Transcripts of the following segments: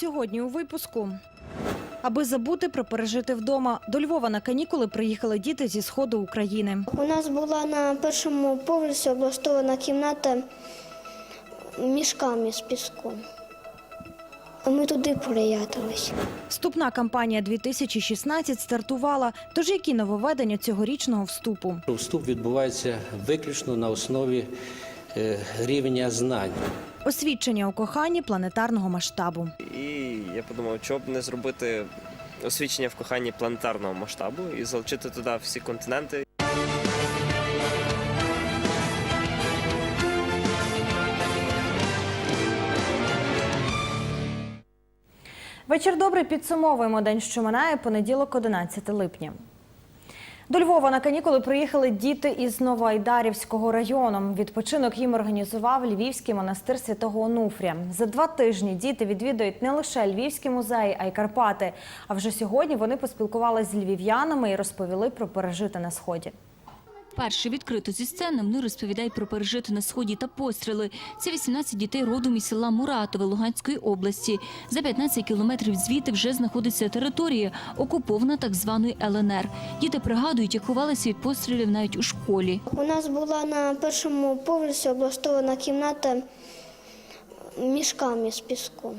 Сьогодні у випуску. Аби забути про пережити вдома, до Львова на канікули приїхали діти зі сходу України. У нас була на першому поверсі облаштована кімната мішками з піском. Ми туди приятелись. Вступна кампанія 2016 стартувала. Тож які нововведення цьогорічного вступу? Вступ відбувається виключно на основі е, рівня знань. Освідчення у коханні планетарного масштабу. І я подумав, чого б не зробити освічення в коханні планетарного масштабу і залучити туди всі континенти. Вечір добрий підсумовуємо день, що минає понеділок, 11 липня. До Львова на канікули приїхали діти із Новоайдарівського району. Відпочинок їм організував Львівський монастир святого Онуфрія. За два тижні діти відвідують не лише Львівські музеї, а й Карпати. А вже сьогодні вони поспілкувалися з львів'янами і розповіли про пережити на сході. Перше відкрито зі сцени вони розповідають про пережити на сході та постріли. Це 18 дітей родом із села Муратове Луганської області. За 15 кілометрів звідти вже знаходиться територія, окупована так званою ЛНР. Діти пригадують, як ховалися від пострілів навіть у школі. У нас була на першому поверсі облаштована кімната мішками з піском.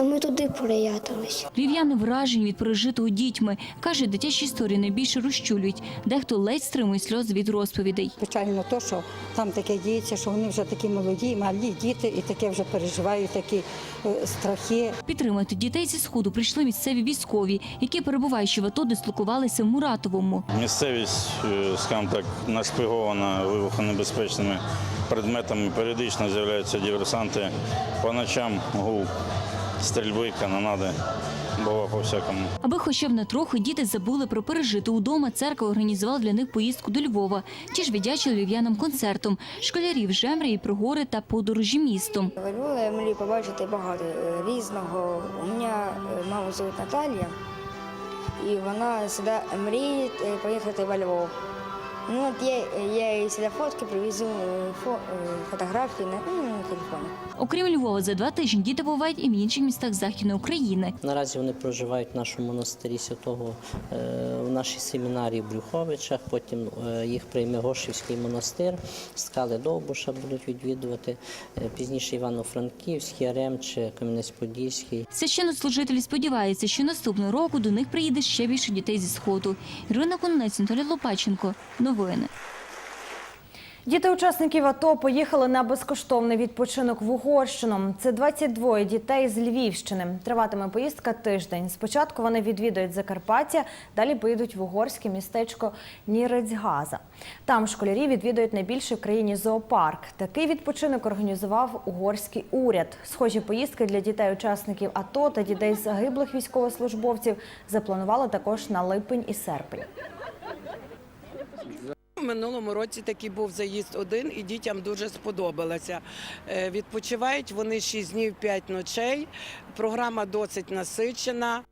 Ми туди приятелись. Львів'яни вражені від пережитого дітьми. Каже, дитячі історії найбільше розчулюють. Дехто ледь стримує сльози від розповідей. Печально то, що там таке діється, що вони вже такі молоді, малі діти і таке вже переживають такі е, страхи. Підтримати дітей зі сходу прийшли місцеві військові, які перебуваючи в АТО, дислокувалися в Муратовому. Місцевість, е, скажімо так, нашпигована вибухонебезпечними предметами. Періодично з'являються диверсанти. По ночам гул, стрільби, канонади. Бува по-всякому. Аби хоча б на трохи діти забули про пережити удома, церква організувала для них поїздку до Львова. Ті ж віддячили львів'янам концертом. Школярів вже мрії про гори та подорожі містом. В Львові я мрію побачити багато е, різного. У мене е, маму звуть Наталія, і вона завжди мріє е, поїхати во Львов. Ну, от я, я їй сюди фотки привезу е, фо, е, фотографії на, ну, на телефоні. Окрім Львова, за два тижні діти бувають і в інших містах Західної України. Наразі вони проживають в нашому монастирі святого е, в нашій семінарії в Брюховичах. Потім їх прийме Гошівський монастир, скали Довбуша будуть відвідувати. Пізніше Івано-Франківський, Яремче, Кам'янець-Подільський. Священнослужителі сподіваються, що наступного року до них приїде ще більше дітей зі сходу. Ірина Кононець, Анатолій Лопаченко. Новини. Діти учасників АТО поїхали на безкоштовний відпочинок в Угорщину. Це 22 дітей з Львівщини. Триватиме поїздка тиждень. Спочатку вони відвідують Закарпаття, далі поїдуть в угорське містечко Нірецьгаза. Там школярі відвідують найбільший в країні зоопарк. Такий відпочинок організував угорський уряд. Схожі поїздки для дітей-учасників АТО та дітей загиблих військовослужбовців запланували також на липень і серпень. У минулому році такий був заїзд один, і дітям дуже сподобалося. Е, Відпочивають вони 6 днів 5 ночей. Програма досить насичена.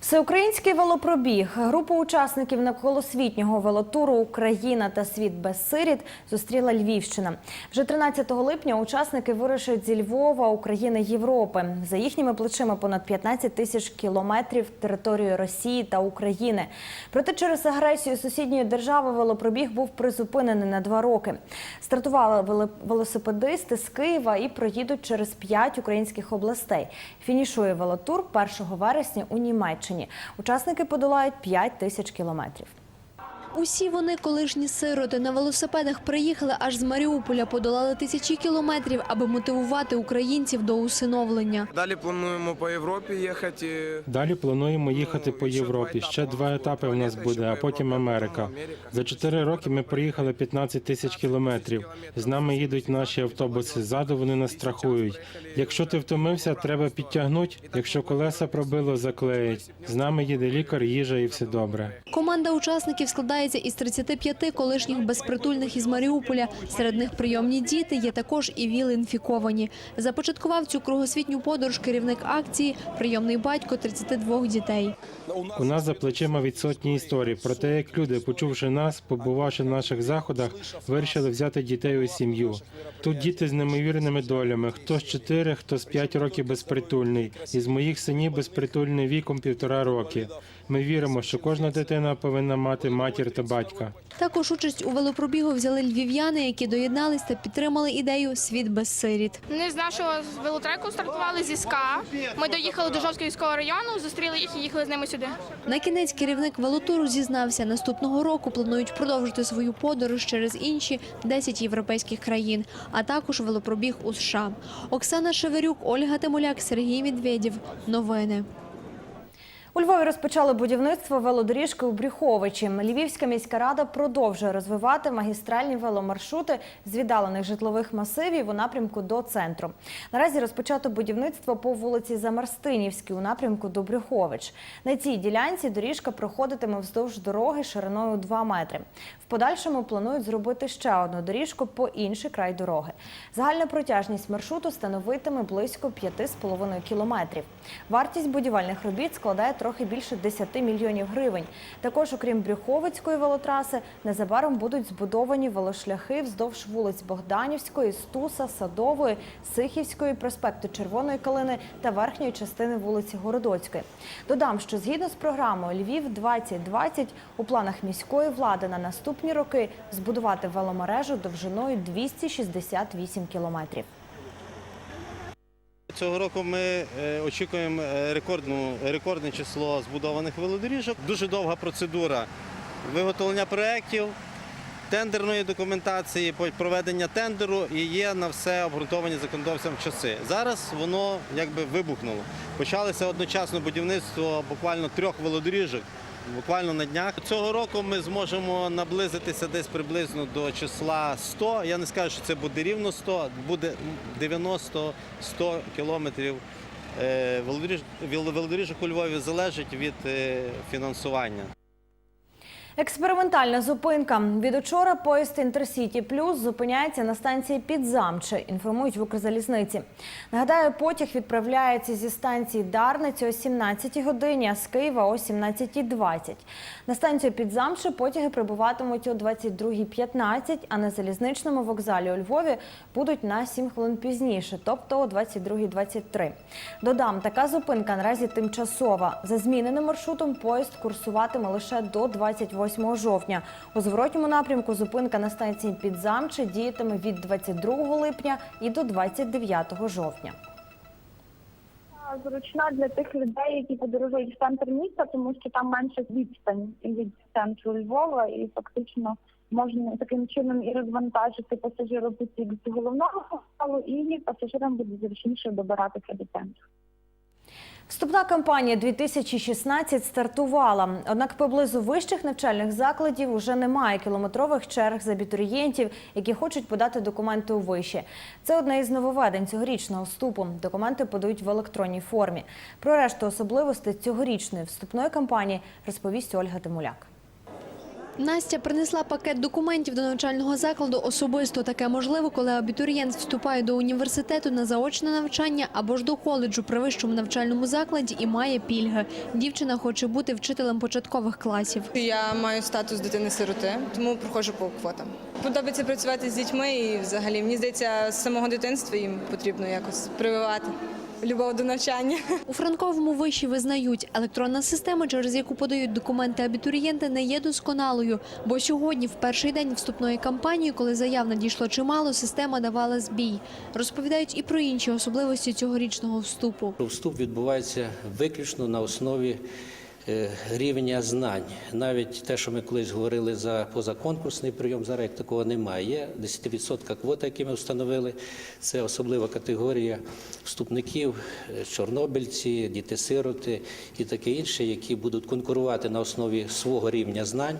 Всеукраїнський велопробіг. Група учасників навколосвітнього велотуру Україна та світ без сиріт зустріла Львівщина. Вже 13 липня учасники вирушать зі Львова, України, Європи. За їхніми плечима понад 15 тисяч кілометрів території Росії та України. Проте через агресію сусідньої держави велопробіг був призупинений на два роки. Стартували велосипедисти з Києва і проїдуть через п'ять українських областей. Фінішує велотур 1 вересня у Німеччині. Учасники подолають 5 тисяч кілометрів. Усі вони колишні сироти на велосипедах приїхали аж з Маріуполя, подолали тисячі кілометрів, аби мотивувати українців до усиновлення. Далі плануємо по Європі їхати. Далі плануємо їхати по Європі. Ще два етапи у нас буде, а потім Америка. За чотири роки ми проїхали 15 тисяч кілометрів. З нами їдуть наші автобуси. Ззаду вони нас страхують. Якщо ти втомився, треба підтягнути. Якщо колеса пробило, заклеїть. З нами їде лікар, їжа і все добре. Команда учасників складає складається із 35 колишніх безпритульних із Маріуполя. Серед них прийомні діти, є також і ВІЛ-інфіковані. Започаткував цю кругосвітню подорож керівник акції, прийомний батько 32 дітей. У нас за плечима відсотні історії про те, як люди, почувши нас, побувавши на наших заходах, вирішили взяти дітей у сім'ю. Тут діти з неймовірними долями. Хто з 4, хто з 5 років безпритульний. Із моїх синів безпритульний віком півтора роки. Ми віримо, що кожна дитина повинна мати матір та батька. Також участь у велопробігу взяли львів'яни, які доєднались та підтримали ідею «Світ без сиріт». Вони з нашого велотреку стартували зі СКА. Ми доїхали до Жовського району, зустріли їх і їхали з ними сюди. На кінець керівник велотуру зізнався, наступного року планують продовжити свою подорож через інші 10 європейських країн, а також велопробіг у США. Оксана Шеверюк, Ольга Тимоляк, Сергій Медведєв. Новини. У Львові розпочали будівництво велодоріжки у Брюховичі. Львівська міська рада продовжує розвивати магістральні веломаршрути з віддалених житлових масивів у напрямку до центру. Наразі розпочато будівництво по вулиці Замарстинівській у напрямку до Брюхович. На цій ділянці доріжка проходитиме вздовж дороги шириною 2 метри. В подальшому планують зробити ще одну доріжку по інший край дороги. Загальна протяжність маршруту становитиме близько 5,5 кілометрів. Вартість будівельних робіт складає трохи більше 10 мільйонів гривень. Також, окрім Брюховицької велотраси, незабаром будуть збудовані велошляхи вздовж вулиць Богданівської, Стуса, Садової, Сихівської, проспекту Червоної Калини та верхньої частини вулиці Городоцької. Додам, що згідно з програмою Львів 2020 у планах міської влади на наступні роки збудувати веломережу довжиною 268 кілометрів. Цього року ми е, очікуємо е, рекордну, рекордне число збудованих велодоріжок. Дуже довга процедура виготовлення проєктів, тендерної документації, проведення тендеру і є на все обґрунтовані законодавцям часи. Зараз воно якби вибухнуло. Почалося одночасно будівництво буквально трьох велодоріжок. Буквально на днях цього року ми зможемо наблизитися десь приблизно до числа 100. Я не скажу, що це буде рівно 100, буде 90-100 кілометрів е, велодоріжок у Львові залежить від е, фінансування. Експериментальна зупинка. Від учора поїзд Інтерсіті Плюс зупиняється на станції Підзамче, інформують в Укрзалізниці. Нагадаю, потяг відправляється зі станції Дарниці о 17 годині, а з Києва о 17.20. На станцію Підзамче потяги прибуватимуть о 22.15, а на залізничному вокзалі у Львові будуть на 7 хвилин пізніше, тобто о 22.23. Додам, така зупинка наразі тимчасова. За зміненим маршрутом поїзд курсуватиме лише до 28 жовтня. У зворотньому напрямку зупинка на станції Підзамче діятиме від 22 липня і до 29 жовтня. зручна для тих людей, які подорожують в центр міста, тому що там менше відстань від центру Львова, і фактично можна таким чином і розвантажити пасажиропотік з головного вокзалу, і пасажирам буде зручніше добиратися до центру. Вступна кампанія 2016 стартувала. Однак поблизу вищих навчальних закладів уже немає кілометрових черг з абітурієнтів, які хочуть подати документи у виші. Це одне із нововведень цьогорічного вступу. Документи подають в електронній формі. Про решту особливостей цьогорічної вступної кампанії розповість Ольга Тимуляк. Настя принесла пакет документів до навчального закладу особисто. Таке можливо, коли абітурієнт вступає до університету на заочне навчання або ж до коледжу при вищому навчальному закладі і має пільги. Дівчина хоче бути вчителем початкових класів. Я маю статус дитини-сироти, тому проходжу по квотам. Подобається працювати з дітьми і взагалі мені здається, з самого дитинства їм потрібно якось прививати любов до навчання. У Франковому виші визнають, електронна система, через яку подають документи абітурієнти, не є досконалою. Бо сьогодні, в перший день вступної кампанії, коли заяв надійшло чимало, система давала збій. Розповідають і про інші особливості цьогорічного вступу. Вступ відбувається виключно на основі рівня знань. Навіть те, що ми колись говорили за позаконкурсний прийом, зараз як такого немає. Є 10% квота, які ми встановили. Це особлива категорія вступників, е, чорнобильці, діти-сироти і таке інше, які будуть конкурувати на основі свого рівня знань.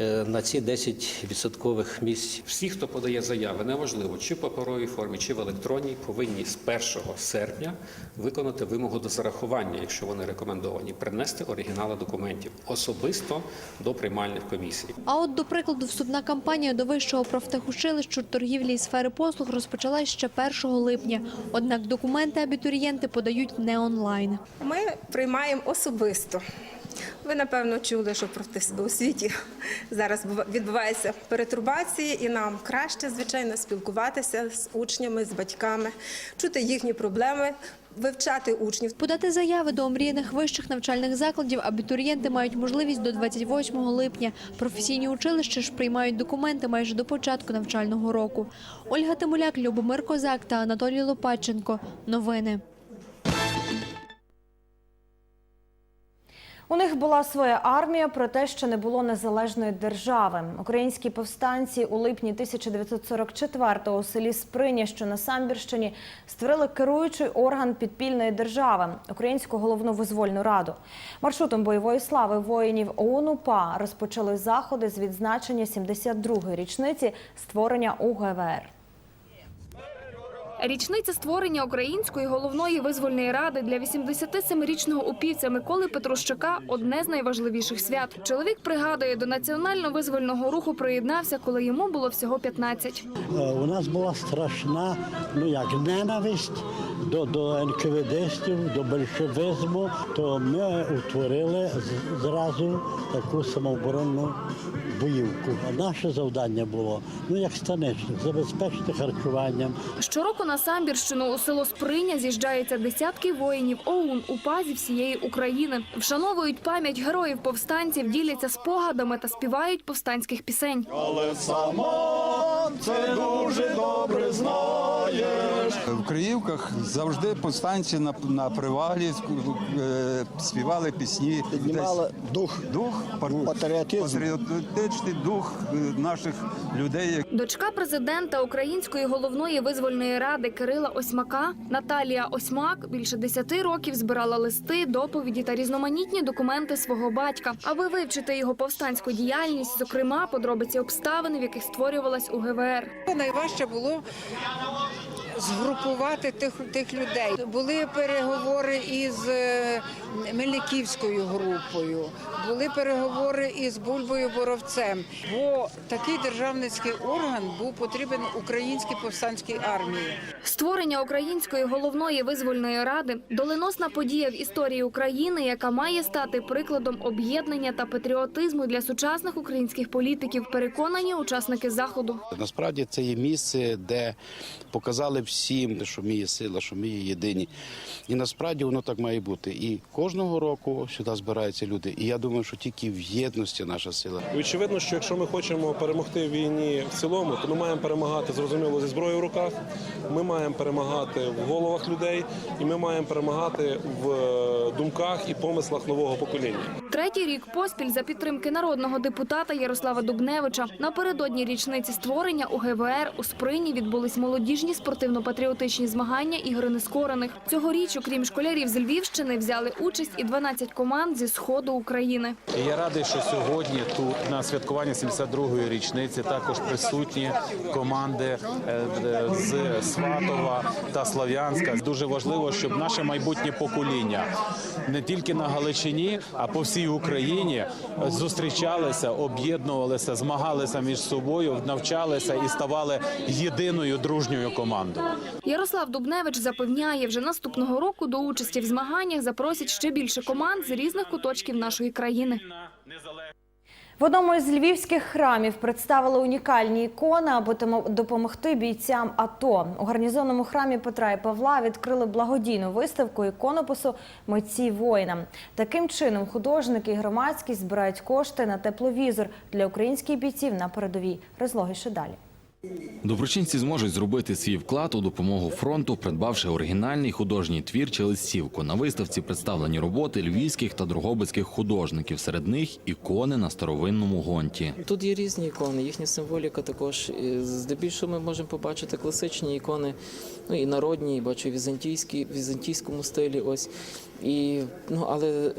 Е, на ці 10 відсоткових місць. Всі, хто подає заяви, неважливо, чи в паперовій формі, чи в електронній, повинні з 1 серпня виконати вимогу до зарахування, якщо вони рекомендовані, принести оригінали документів особисто до приймальних комісій. А от, до прикладу, вступна кампанія до вищого профтехучилищу торгівлі і сфери послуг розпочалась ще 1 липня. Однак документи абітурієнти подають не онлайн. Ми приймаємо особисто. Ви напевно чули, що в освіті зараз бува- відбуваються перетурбації, і нам краще, звичайно, спілкуватися з учнями, з батьками, чути їхні проблеми, вивчати учнів. Подати заяви до омріяних вищих навчальних закладів абітурієнти мають можливість до 28 липня. Професійні училища ж приймають документи майже до початку навчального року. Ольга Тимуляк, Любомир Козак та Анатолій Лопатченко. Новини. У них була своя армія, проте ще не було незалежної держави. Українські повстанці у липні 1944-го у селі Сприня, що на Самбірщині, створили керуючий орган підпільної держави Українську головну визвольну раду. Маршрутом бойової слави воїнів ОУН УПА розпочали заходи з відзначення 72-ї річниці створення УГВР. Річниця створення Української головної визвольної ради для 87-річного упівця Миколи Петрущука – одне з найважливіших свят. Чоловік пригадує, до національно-визвольного руху приєднався, коли йому було всього 15. Е, У нас була страшна, ну як ненависть до, до НКВДстів, до большевизму. То ми утворили зразу таку самооборонну боївку. Наше завдання було, ну як станичник, забезпечити харчуванням. Щороку на Самбірщину у село Сприня з'їжджаються десятки воїнів ОУН УПА зі всієї України. Вшановують пам'ять героїв повстанців, діляться спогадами та співають повстанських пісень. Але сама це дуже добре знаєш. В Криївках завжди повстанці на, на привалі е, співали пісні. Піднімали дух, дух патріотизм. патріотичний дух е, наших людей. Дочка президента Української головної визвольної ради Кирила Осьмака Наталія Осьмак більше 10 років збирала листи, доповіді та різноманітні документи свого батька, аби вивчити його повстанську діяльність, зокрема подробиці обставин, в яких створювалась УГВР. Найважче було згрупувати тих, тих людей. Були переговори із е, Мельниківською групою, були переговори із Бульбою Боровцем. Бо такий державницький орган був потрібен українській повстанській армії. Створення Української головної визвольної ради доленосна подія в історії України, яка має стати прикладом об'єднання та патріотизму для сучасних українських політиків. Переконані учасники заходу. Насправді це є місце, де показали всім, що ми є сила, що ми є єдині. І насправді воно так має бути. І кожного року сюди збираються люди. І я думаю, що тільки в єдності наша сила. І Очевидно, що якщо ми хочемо перемогти в війні в цілому, то ми маємо перемагати зрозуміло зі зброєю в руках. Ми маємо перемагати в головах людей, і ми маємо перемагати в е, думках і помислах нового покоління. Третій рік поспіль за підтримки народного депутата Ярослава Дубневича напередодні річниці створення УГВР у Сприні відбулись молодіжні спортивно-патріотичні змагання ігри нескорених. Цьогоріч, окрім школярів з Львівщини, взяли участь і 12 команд зі сходу України. Я радий, що сьогодні тут на святкуванні 72-ї річниці також присутні команди е, е, з Сватова та Слов'янська. Дуже важливо, щоб наше майбутнє покоління не тільки на Галичині, а по всій Україні зустрічалися, об'єднувалися, змагалися між собою, навчалися і ставали єдиною дружньою командою. Ярослав Дубневич запевняє, вже наступного року до участі в змаганнях запросять ще більше команд з різних куточків нашої країни. В одному із львівських храмів представили унікальні ікони, аби допомогти бійцям АТО. У гарнізонному храмі Петра і Павла відкрили благодійну виставку іконопису митці воїна. Таким чином художники і громадськість збирають кошти на тепловізор для українських бійців на передовій. Розлогіше далі. Доброчинці зможуть зробити свій вклад у допомогу фронту, придбавши оригінальний художній твір чи листівку. На виставці представлені роботи львівських та другобицьких художників. Серед них ікони на старовинному гонті. Тут є різні ікони, їхня символіка також. Здебільшого ми можемо побачити класичні ікони, ну і народні, і бачу візантійські, візантійському стилі. Ось і ну але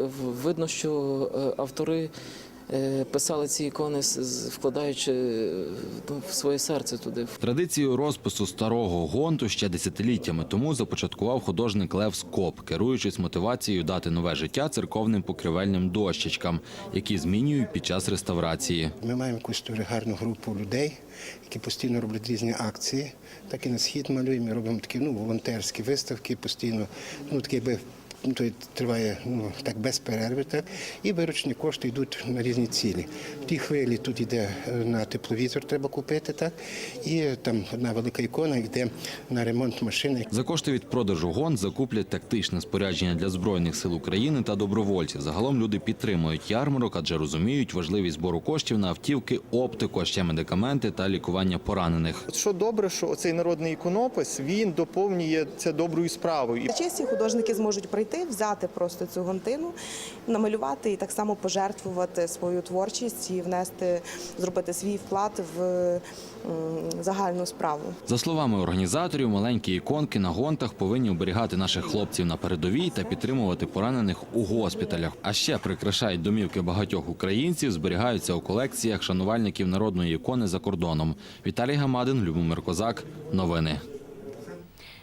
видно, що е, автори. Е, писали ці ікони, вкладаючи е, ну, в своє серце туди. Традицію розпису старого гонту ще десятиліттями тому започаткував художник Лев Скоп, керуючись мотивацією дати нове життя церковним покривельним дощечкам, які змінюють під час реставрації. Ми маємо якусь дуже гарну групу людей, які постійно роблять різні акції. Так і на схід малюємо, ми робимо такі ну, волонтерські виставки постійно. Ну, такі якби ну, то триває ну, так без перерви, так, і виручені кошти йдуть на різні цілі. В тій хвилі тут йде е, на тепловізор, треба купити, так, і там одна велика ікона йде на ремонт машини. За кошти від продажу гонт закуплять тактичне спорядження для збройних сил України та добровольців. Загалом люди підтримують ярмарок, адже розуміють важливість збору коштів на автівки, оптику, а ще медикаменти та лікування поранених. Що добре, що оцей народний іконопис він доповнює це доброю справою. Честі художники зможуть прийти, взяти просто цю гонтину, намалювати і так само пожертвувати свою творчість і внести, зробити свій вклад в загальну справу. За словами організаторів, маленькі іконки на гонтах повинні оберігати наших хлопців на передовій та підтримувати поранених у госпіталях. А ще прикрашають домівки багатьох українців, зберігаються у колекціях шанувальників народної ікони за кордоном. Віталій Гамадин, Любомир Козак. Новини.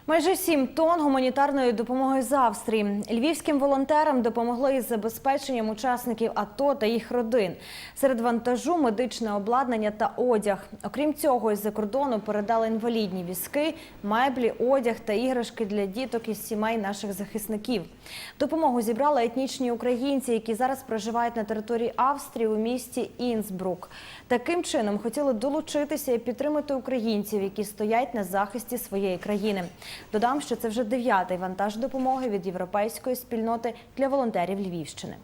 Майже сім тонн гуманітарної допомоги з Австрії. Львівським волонтерам допомогли із забезпеченням учасників АТО та їх родин. Серед вантажу медичне обладнання та одяг. Окрім цього, із-за кордону передали інвалідні візки, меблі, одяг та іграшки для діток із сімей наших захисників. Допомогу зібрали етнічні українці, які зараз проживають на території Австрії у місті Інсбрук. Таким чином хотіли долучитися і підтримати українців, які стоять на захисті своєї країни. Додам, що це вже дев'ятий вантаж допомоги від європейської спільноти для волонтерів Львівщини.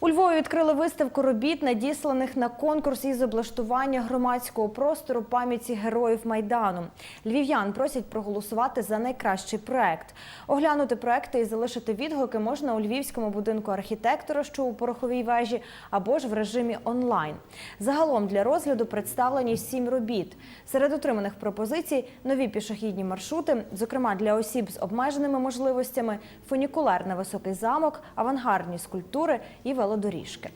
У Львові відкрили виставку робіт, надісланих на конкурс із облаштування громадського простору пам'яті героїв Майдану. Львів'ян просять проголосувати за найкращий проект. Оглянути проекти і залишити відгуки можна у Львівському будинку архітектора, що у пороховій вежі, або ж в режимі онлайн. Загалом для розгляду представлені сім робіт. Серед отриманих пропозицій нові пішохідні маршрути, зокрема для осіб з обмеженими можливостями, фунікулер на високий замок, авангардні скульптури і велодоріжки.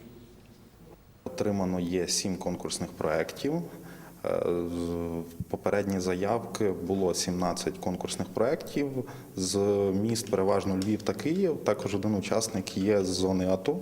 Отримано є сім конкурсних проєктів. Е, Попередні заявки було 17 конкурсних проєктів з міст переважно Львів та Київ. Також один учасник є з зони АТО.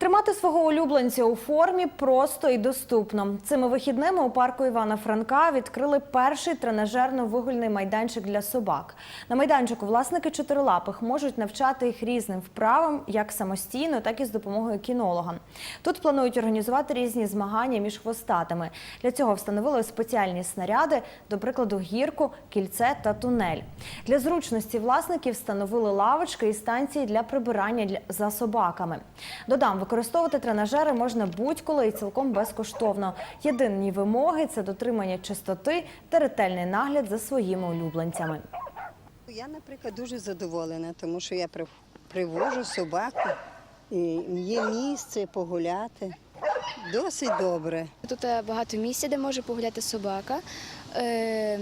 Тримати свого улюбленця у формі просто і доступно. Цими вихідними у парку Івана Франка відкрили перший тренажерно-вигульний майданчик для собак. На майданчику власники чотирилапих можуть навчати їх різним вправам як самостійно, так і з допомогою кінолога. Тут планують організувати різні змагання між хвостатими. Для цього встановили спеціальні снаряди, до прикладу, гірку, кільце та тунель. Для зручності власників встановили лавочки і станції для прибирання за собаками. Додам, використовувати тренажери можна будь-коли і цілком безкоштовно. Єдині вимоги це дотримання чистоти та ретельний нагляд за своїми улюбленцями. Я, наприклад, дуже задоволена, тому що я при- привожу собаку, і є місце погуляти. Досить добре. Тут е, багато місця, де може погуляти собака. Е,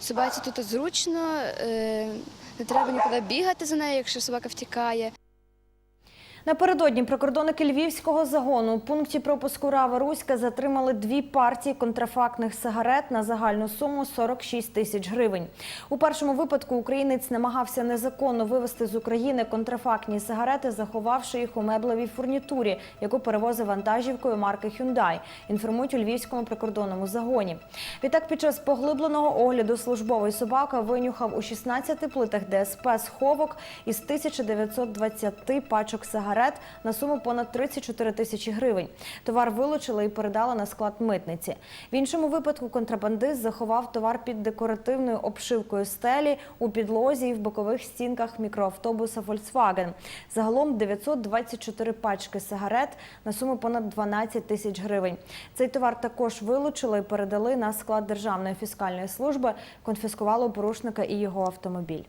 Собаці тут зручно, е, не треба нікуди бігати за нею, якщо собака втікає. Напередодні прикордонники львівського загону у пункті пропуску Рава Руська затримали дві партії контрафактних сигарет на загальну суму 46 тисяч гривень. У першому випадку українець намагався незаконно вивезти з України контрафактні сигарети, заховавши їх у меблевій фурнітурі, яку перевозив вантажівкою марки Hyundai, інформують у львівському прикордонному загоні. Відтак, під час поглибленого огляду службовий собака винюхав у 16 плитах ДСП сховок із 1920 пачок сигарет на суму понад 34 тисячі гривень. Товар вилучили і передали на склад митниці. В іншому випадку контрабандист заховав товар під декоративною обшивкою стелі у підлозі і в бокових стінках мікроавтобуса Volkswagen. Загалом 924 пачки сигарет на суму понад 12 тисяч гривень. Цей товар також вилучили і передали на склад Державної фіскальної служби. Конфіскували порушника і його автомобіль.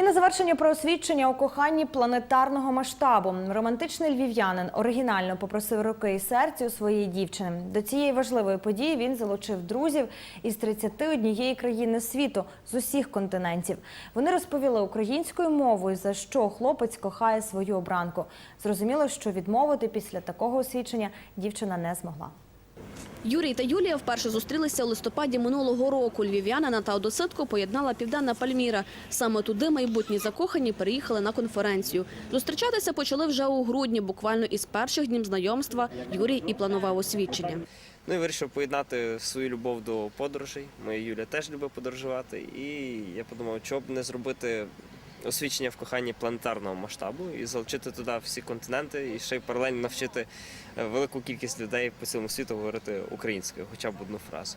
І на завершення про освідчення у коханні планетарного масштабу. Романтичний львів'янин оригінально попросив руки і серця у своєї дівчини. До цієї важливої події він залучив друзів із 31 країни світу з усіх континентів. Вони розповіли українською мовою, за що хлопець кохає свою обранку. Зрозуміло, що відмовити після такого освідчення дівчина не змогла. Юрій та Юлія вперше зустрілися у листопаді минулого року. Львів'янина та одеситку поєднала Південна Пальміра. Саме туди майбутні закохані переїхали на конференцію. Зустрічатися почали вже у грудні, буквально із перших днів знайомства Юрій і планував освідчення. Ну і вирішив поєднати свою любов до подорожей. Моя Юля теж любить подорожувати. І я подумав, чого б не зробити освічення в коханні планетарного масштабу і залучити туди всі континенти, і ще й паралельно навчити е, велику кількість людей по цілому світу говорити українською, хоча б одну фразу.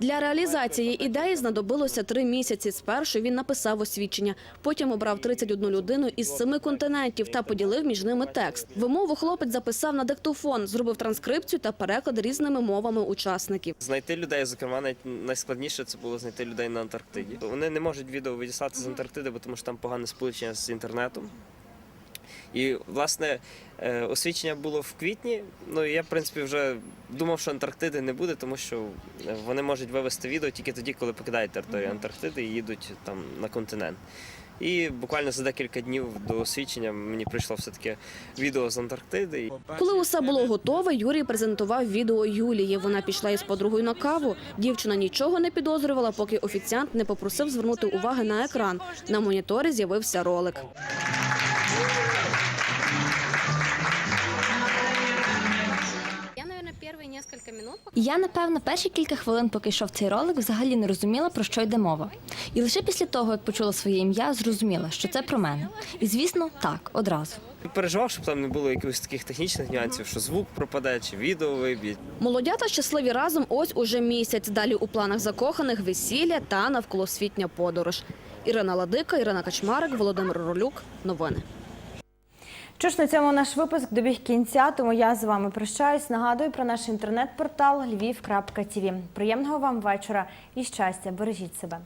Для реалізації ідеї знадобилося три місяці. Спершу він написав освідчення, потім обрав 31 людину із семи континентів та поділив між ними текст. Вимову хлопець записав на диктофон, зробив транскрипцію та переклад різними мовами учасників. Знайти людей, зокрема, найскладніше це було знайти людей на Антарктиді. Вони не можуть відео відіслати з Антарктиди, бо тому що там погане сполучення з інтернетом. І, власне, е, освідчення було в квітні. Ну і я, в принципі, вже думав, що Антарктиди не буде, тому що е, вони можуть вивести відео тільки тоді, коли покидають територію Антарктиди і їдуть там на континент. І буквально за декілька днів до освідчення мені прийшло все-таки відео з Антарктиди. Коли усе було готове, Юрій презентував відео Юлії. Вона пішла із подругою на каву. Дівчина нічого не підозрювала, поки офіціант не попросив звернути уваги на екран. На моніторі з'явився ролик. Я, напевно, перші кілька хвилин, поки йшов цей ролик, взагалі не розуміла, про що йде мова. І лише після того, як почула своє ім'я, зрозуміла, що це про мене. І, звісно, так, одразу. Переживав, щоб там не було якихось таких технічних нюансів, що звук пропаде чи відео виб'ють. Молодята щасливі разом ось уже місяць. Далі у планах закоханих весілля та навколосвітня подорож. Ірина Ладика, Ірина Качмарик, Володимир Ролюк. Новини. Що ж, на цьому наш випуск добіг кінця, тому я з вами прощаюсь. Нагадую про наш інтернет-портал lviv.tv. Приємного вам вечора і щастя. Бережіть себе.